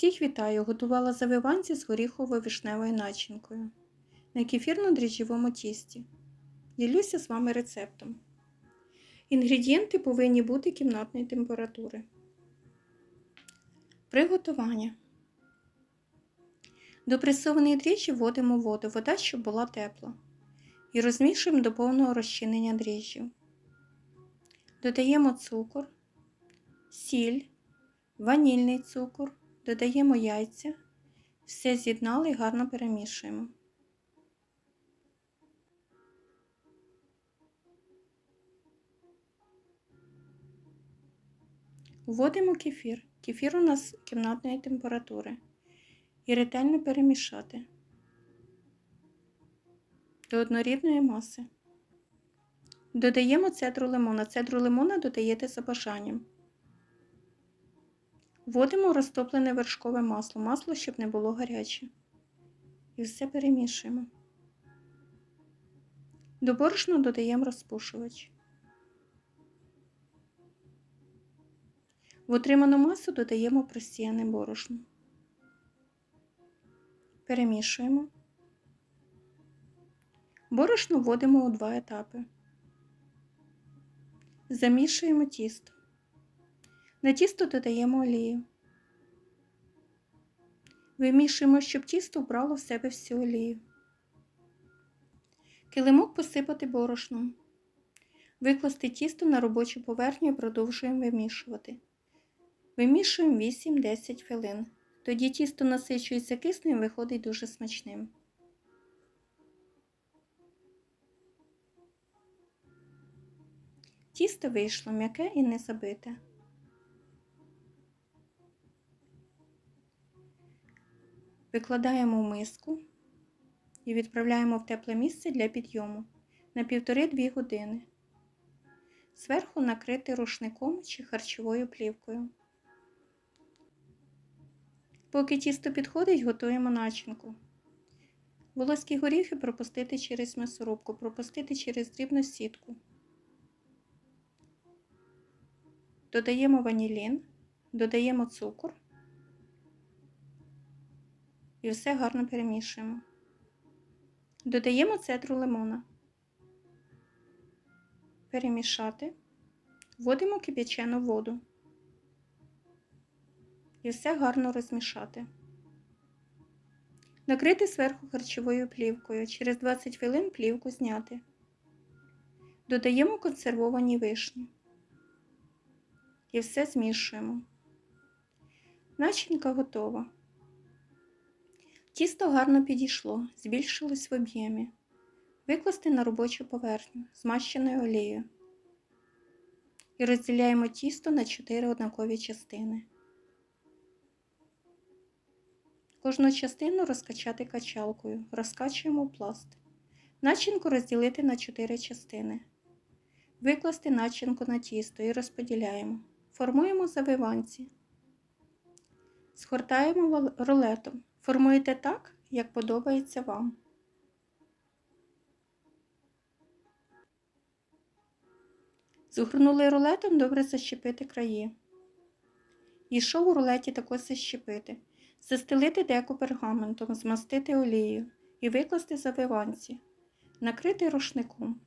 Всіх вітаю! Готувала завиванці з горіхово-вишневою начинкою на кефірно-дріжджовому тісті. Ділюся з вами рецептом. Інгредієнти повинні бути кімнатної температури. Приготування. До пресованої дріжджі вводимо воду, вода, щоб була тепла. І розмішуємо до повного розчинення дріжджів. Додаємо цукор, сіль, ванільний цукор, додаємо яйця, все з'єднали і гарно перемішуємо. Вводимо кефір. Кефір у нас кімнатної температури. І ретельно перемішати до однорідної маси. Додаємо цедру лимона. Цедру лимона додаєте за бажанням. Вводимо розтоплене вершкове масло, масло, щоб не було гаряче. І все перемішуємо. До борошна додаємо розпушувач. В отриману масу додаємо просіяне борошно. Перемішуємо. Борошно вводимо у два етапи. Замішуємо тісто. На тісто додаємо олію. Вимішуємо, щоб тісто вбрало в себе всю олію. Килимок посипати борошном. Викласти тісто на робочу поверхню і продовжуємо вимішувати. Вимішуємо 8-10 хвилин. Тоді тісто насичується киснем і виходить дуже смачним. Тісто вийшло м'яке і не забите. Викладаємо в миску і відправляємо в тепле місце для підйому на 1,5-2 години. Зверху накрити рушником чи харчовою плівкою. Поки тісто підходить, готуємо начинку. Волоські горіхи пропустити через м'ясорубку, пропустити через дрібну сітку. Додаємо ванілін, додаємо цукор і все гарно перемішуємо. Додаємо цедру лимона. Перемішати, вводимо кип'ячену воду і все гарно розмішати. Накрити зверху харчовою плівкою. Через 20 хвилин плівку зняти. Додаємо консервовані вишні. І все змішуємо. Начинка готова. Тісто гарно підійшло, збільшилось в об'ємі. Викласти на робочу поверхню, змащеною олією. І розділяємо тісто на 4 однакові частини. Кожну частину розкачати качалкою, розкачуємо пласт. Начинку розділити на 4 частини. Викласти начинку на тісто і розподіляємо. Формуємо завиванці. Згортаємо рулетом. Формуйте так, як подобається вам. Згорнули рулетом добре защепити краї. І шов у рулеті також защепити. Застелити деку пергаментом, змастити олією і викласти завиванці, накрити рушником.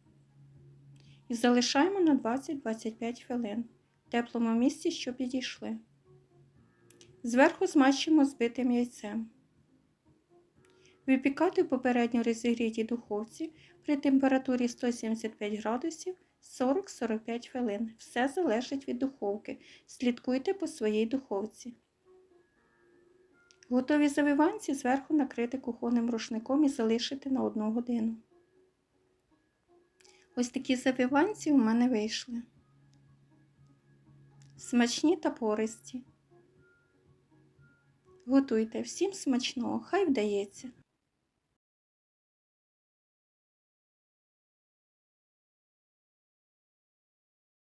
І залишаємо на 20-25 хвилин в теплому місці, що підійшли. Зверху змащимо збитим яйцем. Випікати в попередньо розігрітій духовці при температурі 175 градусів 40-45 хвилин. Все залежить від духовки. Слідкуйте по своїй духовці. Готові завиванці зверху накрити кухонним рушником і залишити на 1 годину. Ось такі завиванці у мене вийшли. Смачні та пористі. Готуйте всім смачного, хай вдається!